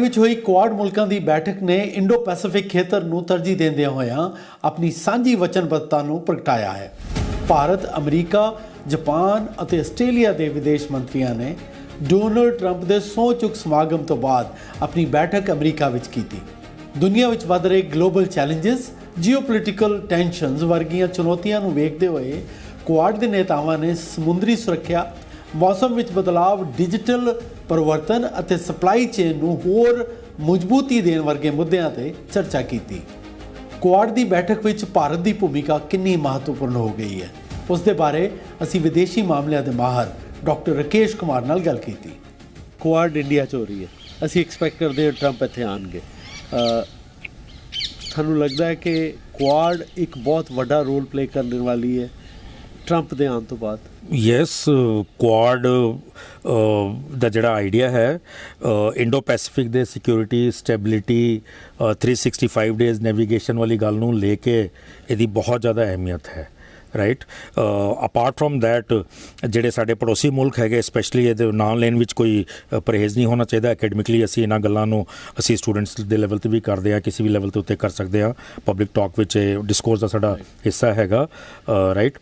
ਵਿੱਚ ਹੋਈ ਕੁਆਡ ਮੁਲਕਾਂ ਦੀ ਬੈਠਕ ਨੇ ਇੰਡੋ ਪੈਸੀਫਿਕ ਖੇਤਰ ਨੂੰ ਤਰਜੀਹ ਦਿੰਦਿਆਂ ਹੋਇਆਂ ਆਪਣੀ ਸਾਂਝੀ ਵਚਨਬੱਧਤਾ ਨੂੰ ਪ੍ਰਗਟਾਇਆ ਹੈ। ਭਾਰਤ, ਅਮਰੀਕਾ, ਜਾਪਾਨ ਅਤੇ ਆਸਟ੍ਰੇਲੀਆ ਦੇ ਵਿਦੇਸ਼ ਮੰਤਰੀਆਂ ਨੇ ਡੋਨਲਡ ਟਰੰਪ ਦੇ ਸਹੁੰ ਚੁੱਕ ਸਮਾਗਮ ਤੋਂ ਬਾਅਦ ਆਪਣੀ ਬੈਠਕ ਅਮਰੀਕਾ ਵਿੱਚ ਕੀਤੀ। ਦੁਨੀਆ ਵਿੱਚ ਵੱਧ ਰਹੇ ਗਲੋਬਲ ਚੈਲੰਜਸ ਜੀਓਪੋਲਿਟੀਕਲ ਟੈਂਸ਼ਨਸ ਵਰਗੀਆਂ ਚੁਣੌਤੀਆਂ ਨੂੰ ਵੇਖਦੇ ਹੋਏ ਕੁਆਡ ਦੇ ਨੇਤਾਵਾਂ ਨੇ ਸਮੁੰਦਰੀ ਸੁਰੱਖਿਆ ਮੌਸਮ ਵਿੱਚ ਬਦਲਾਵ ਡਿਜੀਟਲ ਪਰਿਵਰਤਨ ਅਤੇ ਸਪਲਾਈ ਚੇਨ ਨੂੰ ਹੋਰ ਮਜ਼ਬੂਤੀ ਦੇਣ ਵਰਗੇ ਮੁੱਦਿਆਂ ਤੇ ਚਰਚਾ ਕੀਤੀ। ਕੁਆਡ ਦੀ ਬੈਠਕ ਵਿੱਚ ਭਾਰਤ ਦੀ ਭੂਮਿਕਾ ਕਿੰਨੀ ਮਹੱਤਵਪੂਰਨ ਹੋ ਗਈ ਹੈ? ਉਸ ਦੇ ਬਾਰੇ ਅਸੀਂ ਵਿਦੇਸ਼ੀ ਮਾਮਲਿਆਂ ਦੇ ਮਾਹਰ ਡਾਕਟਰ ਰਕੇਸ਼ ਕੁਮਾਰ ਨਾਲ ਗੱਲ ਕੀਤੀ। ਕੁਆਡ ਇੰਡੀਆ 'ਚ ਹੋ ਰਹੀ ਹੈ। ਅਸੀਂ ਐਕਸਪੈਕਟ ਕਰਦੇ ਹਾਂ ਟਰੰਪ ਇੱਥੇ ਆਣਗੇ ਤੁਹਾਨੂੰ ਲੱਗਦਾ ਹੈ ਕਿ ਕੁਆਡ ਇੱਕ ਬਹੁਤ ਵੱਡਾ ਰੋਲ ਪਲੇ ਕਰਨ ਵਾਲੀ ਹੈ। ਟਰੰਪ ਦੇ ਆਉਣ ਤੋਂ ਬਾਅਦ? ਯੈਸ ਕੁਆਡ ਦਾ ਜਿਹੜਾ ਆਈਡੀਆ ਹੈ ਇੰਡੋ ਪੈਸੀਫਿਕ ਦੇ ਸਿਕਿਉਰਿਟੀ ਸਟੈਬਿਲਿਟੀ 365 ਡੇਜ਼ ਨੈਵੀਗੇਸ਼ਨ ਵਾਲੀ ਗੱਲ ਨੂੰ ਲੈ ਕੇ ਇਹਦੀ ਬਹੁਤ ਜ਼ਿਆਦਾ ਅਹਿਮੀਅਤ ਹੈ। ਰਾਈਟ ਅਪਾਰਟ ਫਰਮ ਥੈਟ ਜਿਹੜੇ ਸਾਡੇ ਪੜੋਸੀ ਮੁਲਕ ਹੈਗੇ ਸਪੈਸ਼ਲੀ ਇਹਦੇ ਨਾਂ ਲੈਣ ਵਿੱਚ ਕੋਈ ਪਰਹੇਜ਼ ਨਹੀਂ ਹੋਣਾ ਚਾਹੀਦਾ। ਅਕੈਡਮਿਕਲੀ ਅਸੀਂ ਇਹਨਾਂ ਗੱਲਾਂ ਨੂੰ, ਅਸੀਂ ਸਟੂਡੈਂਟਸ ਦੇ ਲੈਵਲ ਤੇ ਵੀ ਕਰਦੇ ਆ ਕਿਸੇ ਵੀ ਲੈਵਲ ਤੇ ਉੱਤੇ ਕਰ ਸਕਦੇ ਆ ਪਬਲਿਕ ਟਾਕ ਵਿੱਚ ਡਿਸਕੋਰਸ ਦਾ ਸਾਡਾ ਹਿੱਸਾ ਹੈਗਾ right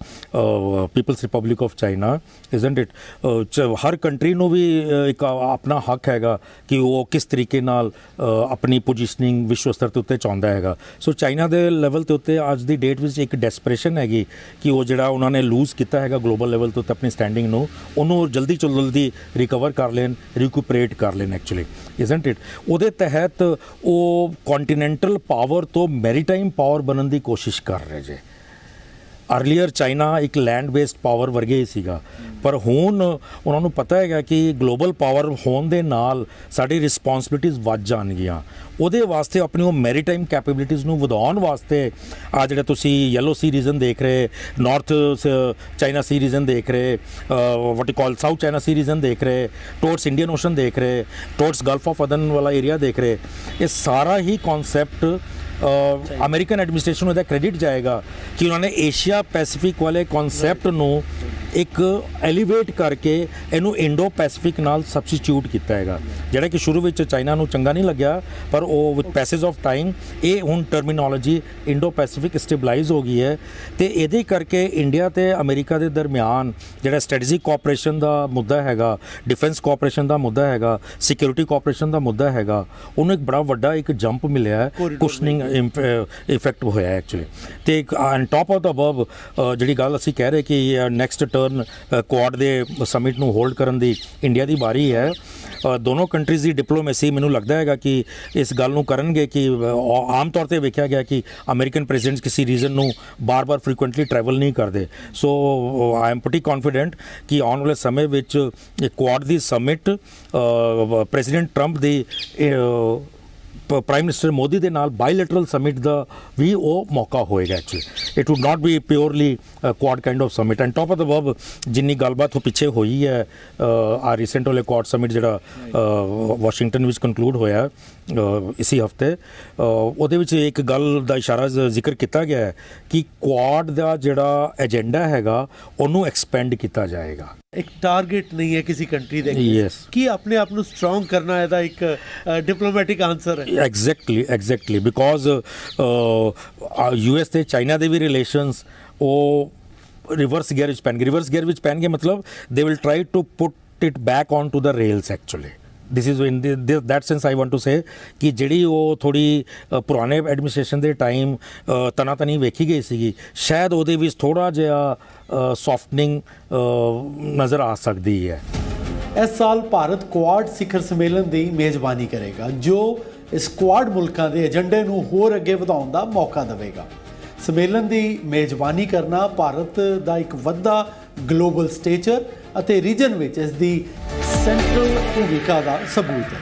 people's republic of China isn't it Har country ਨੂੰ ਵੀ ਇੱਕ ਆਪਣਾ ਹੱਕ ਹੈਗਾ ਕਿ ਉਹ ਕਿਸ ਤਰੀਕੇ ਨਾਲ ਆਪਣੀ ਪੋਜੀਸ਼ਨਿੰਗ ਵਿਸ਼ਵ ਸਤਰ ਤੇ ਉੱਤੇ ਚਾਹੁੰਦਾ ਹੈਗਾ। ਸੋ ਚਾਈਨਾ ਦੇ ਲੈਵਲ ਤੇ ਉੱਤੇ ਅੱਜ ਦੀ ਡੇਟ ਵਿੱਚ ਇੱਕ ਡੈਸਪਰੇਸ਼ਨ ਹੈਗੀ ਕਿ ਉਹ ਜਿਹੜਾ ਉਹਨਾਂ ਨੇ ਲੂਜ਼ ਕੀਤਾ ਹੈਗਾ ਗਲੋਬਲ ਲੈਵਲ ਤੇ ਆਪਣੀ ਸਟੈਂਡਿੰਗ ਨੂੰ, ਉਹਨੂੰ ਜਲਦੀ ਤੋਂ ਜਲਦੀ ਰਿਕਵਰ ਕਰ ਲੈਣ ਰਿਕੂਪਰੇਟ ਕਰ ਲੈਣ ਐਕਚੁਅਲੀ ਇਜ਼ਨਟ ਇਟ ਉਹਦੇ ਤਹਿਤ ਉਹ ਕੰਟੀਨੈਂਟਲ ਪਾਵਰ ਤੋਂ ਮੈਰੀਟਾਈਮ ਪਾਵਰ ਬਣਨ ਦੀ ਕੋਸ਼ਿਸ਼ ਕਰ ਰਹੇ ਜੇ। ਅਰਲੀਅਰ ਚਾਈਨਾ ਇੱਕ ਲੈਂਡ ਬੇਸਡ ਪਾਵਰ ਵਰਗੇ ਹੀ ਸੀਗਾ। ਪਰ ਹੁਣ ਉਹਨਾਂ ਨੂੰ ਪਤਾ ਹੈਗਾ ਕਿ ਗਲੋਬਲ ਪਾਵਰ ਹੋਣ ਦੇ ਨਾਲ ਸਾਡੀ ਰਿਸਪੌਂਸਿਬਿਲਿਟੀਆਂ ਵੱਧ ਜਾਣਗੀਆਂ। ਉਹਦੇ ਵਾਸਤੇ ਆਪਣੀ ਉਹ ਮੈਰੀਟਾਈਮ ਕੈਪੇਬਿਲਿਟੀਆਂ ਨੂੰ ਵਧਾਉਣ ਵਾਸਤੇ ਆ ਜਿਹੜਾ ਤੁਸੀਂ ਯੈਲੋ ਸੀ ਰੀਜਨ ਦੇਖ ਰਹੇ ਨਾਰਥ ਚਾਈਨਾ ਸੀ ਰੀਜਨ ਦੇਖ ਰਹੇ what you call south China sea region ਦੇਖ ਰਹੇ ਟੋਰਡਸ ਇੰਡੀਅਨ ਓਸ਼ਨ ਦੇਖ ਰਹੇ ਟੋਰਡਸ ਗਲਫ ਆਫ ਅਦਨ ਵਾਲਾ ਏਰੀਆ ਦੇਖ ਰਹੇ। ਇਹ ਸਾਰਾ ਹੀ ਕਨਸੈਪਟ ਅਮਰੀਕਨ ਐਡਮਿਨਿਸਟ੍ਰੇਸ਼ਨ ਨੂੰ ਇਹਦਾ ਕ੍ਰੈਡਿਟ ਜਾਏਗਾ ਕਿ ਉਹਨਾਂ ਨੇ ਏਸ਼ੀਆ ਪੈਸੀਫਿਕ ਵਾਲੇ ਕਨਸੈਪਟ ਨੂੰ ਇੱਕ ਐਲੀਵੇਟ ਕਰਕੇ ਇਹਨੂੰ ਇੰਡੋ ਪੈਸੀਫਿਕ ਨਾਲ ਸਬਸਟੀਟਿਊਟ ਕੀਤਾ ਹੈਗਾ। ਜਿਹੜਾ ਕਿ ਸ਼ੁਰੂ ਵਿੱਚ ਚਾਈਨਾ ਨੂੰ ਚੰਗਾ ਨਹੀਂ ਲੱਗਿਆ ਪਰ ਉਹ ਵਿਦ ਪੈਸੇਜ ਆਫ ਟਾਈਮ ਇਹ ਹੁਣ ਟਰਮੀਨੋਲੋਜੀ ਇੰਡੋ ਪੈਸੀਫਿਕ ਸਟੇਬਲਾਈਜ਼ ਹੋ ਗਈ ਹੈ। ਤੇ ਇਹਦੇ ਕਰਕੇ ਇੰਡੀਆ ਤੇ ਅਮਰੀਕਾ ਦੇ ਦਰਮਿਆਨ ਜਿਹੜਾ ਸਟ੍ਰੈਟੇਜਿਕ ਕੋਆਪਰੇਸ਼ਨ ਦਾ ਮੁੱਦਾ ਹੈਗਾ ਡਿਫੈਂਸ ਕੋਆਪਰੇਸ਼ਨ ਦਾ ਮੁੱਦਾ ਹੈਗਾ ਸਿਕਿਉਰਿਟੀ ਕੋਆਪਰੇਸ਼ਨ ਦਾ ਮੁੱਦਾ ਹੈਗਾ ਉਹਨੂੰ ਇੱਕ ਬੜਾ ਵੱਡਾ ਇੱਕ ਜੰਪ ਮਿਲਿਆ ਹੈ। ਕੁਸ਼ਨਿੰਗ ਇਫੈਕਟ ਹੋਇਆ ਐਕਚੁਅਲੀ ਤੇ on top of the above ਜਿਹੜੀ ਗੱਲ ਅਸੀਂ ਕਹਿ ਰਹੇ ਕਿ ਨੈਕਸਟ ਟਰਨ ਕੁਆਡ ਦੇ ਸਮਿਟ ਨੂੰ ਹੋਲਡ ਕਰਨ ਦੀ ਇੰਡੀਆ ਦੀ ਵਾਰੀ ਹੈ। ਦੋਨੋਂ ਕੰਟਰੀਜ਼ ਦੀ ਡਿਪਲੋਮੇਸੀ ਮੈਨੂੰ ਲੱਗਦਾ ਹੈਗਾ ਕਿ ਇਸ ਗੱਲ ਨੂੰ ਕਰਨਗੇ ਕਿ ਆਮ ਤੌਰ ਤੇ ਵੇਖਿਆ ਗਿਆ ਕਿ ਅਮਰੀਕਨ ਪ੍ਰੈਜ਼ੀਡੈਂਟਸ ਕਿਸੇ ਰੀਜ਼ਨ ਨੂੰ ਬਾਰ-ਬਾਰ ਫ੍ਰੀਕੁਐਂਟਲੀ ਟਰੈਵਲ ਨਹੀਂ ਕਰਦੇ। So I am pretty confident ਕਿ ਆਉਣ ਵਾਲੇ ਸਮੇਂ ਵਿੱਚ ਕੁਆਡ ਦੀ ਸਮਿਟ ਪ੍ਰੈਜ਼ੀਡੈਂਟ ਟਰੰਪ ਦੀ ਪ੍ਰਾਈਮ ਮਿਨਿਸਟਰ ਮੋਦੀ ਦੇ ਨਾਲ ਬਾਇਲੇਟਰਲ ਸਮਿਟ ਦਾ ਵੀ ਉਹ ਮੌਕਾ ਹੋਏਗਾ actually it would not be purely quad kind of summit and top of that ਬਬ ਜਿੰਨੀ ਗੱਲਬਾਤ ਉਹ ਪਿੱਛੇ ਹੋਈ ਹੈ ਆ ਰੀਸੈਂਟ ਵਾਲੇ ਕੁਆਡ ਸਮਿਟ ਜਿਹੜਾ ਵਾਸ਼ਿੰਗਟਨ ਵਿੱਚ ਕਨਕਲੂਡ ਹੋਇਆ ਅ, ਹਫ਼ਤੇ ਉਹਦੇ ਵਿੱਚ ਇੱਕ ਗੱਲ ਦਾ ਇਸ਼ਾਰਾ ਜ਼ਿਕਰ ਕੀਤਾ ਗਿਆ ਹੈ ਕਿ ਕੁਆਡ ਦਾ ਜਿਹੜਾ ਏਜੰਡਾ ਹੈਗਾ ਉਹਨੂੰ ਐਕਸਪੈਂਡ ਕੀਤਾ ਜਾਏਗਾ। ਇੱਕ ਟਾਰਗੇਟ ਨਹੀਂ ਹੈ ਕਿਸੇ ਕੰਟਰੀ ਦੇ. ਕੀ ਆਪਣੇ ਆਪ ਨੂੰ ਸਟਰੋਂਗ ਕਰਨਾ ਇਹਦਾ ਇੱਕ ਡਿਪਲੋਮੈਟਿਕ ਆਨਸਰ ਹੈ? ਐਗਜ਼ੈਕਟਲੀ ਐਗਜ਼ੈਕਟਲੀ ਬਿਕੋਜ਼ ਯੂਐਸ ਤੇ ਚਾਈਨਾ ਦੇ ਵੀ ਰਿਲੇਸ਼ਨਸ ਉਹ ਰਿਵਰਸ ਗੇਅਰ ਵਿੱਚ ਪੈਣਗੇ। ਰਿਵਰਸ ਗੇਅਰ ਵਿੱਚ ਪੈਣਗੇ ਮਤਲਬ they will try to put it back on to the rails actually this is in that sense I want to say ਕਿ ਜਿਹੜੀ ਉਹ ਥੋੜੀ ਪੁਰਾਣੇ ਐਡਮਿਨਿਸਟ੍ਰੇਸ਼ਨ ਦੇ ਟਾਈਮ ਤਨਾ ਤਨੀ ਵੇਖੀ ਗਈ ਸੀਗੀ ਸ਼ਾਇਦ ਉਹਦੇ ਵਿੱਚ ਥੋੜਾ ਜਿਹਾ ਸੌਫਟਨਿੰਗ ਨਜ਼ਰ ਆ ਸਕਦੀ ਹੈ ਇਸ ਸਾਲ ਭਾਰਤ ਕੁਆਡ ਸਿਖਰ ਸੰਮੇਲਨ ਦੀ ਮੇਜ਼ਬਾਨੀ ਕਰੇਗਾ ਜੋ ਇਸ ਕੁਆਡ ਮੁਲਕਾਂ ਦੇ ਏਜੰਡੇ ਨੂੰ ਹੋਰ ਅੱਗੇ ਵਧਾਉਣ ਦਾ ਮੌਕਾ ਦੇਵੇਗਾ ਸੰਮੇਲਨ ਦੀ ਮੇਜ਼ਬਾਨੀ ਕਰਨਾ ਭਾਰਤ ਦਾ ਇੱਕ ਵੱਡਾ ਗਲੋਬਲ ਸਟੇਚਰ ਅਤੇ ਰੀਜਨ ਵਿੱਚ ਇਸ ਦੀ ਸੈਂਟਰਲ ਭੂਮਿਕਾ ਦਾ ਸਬੂਤ ਹੈ।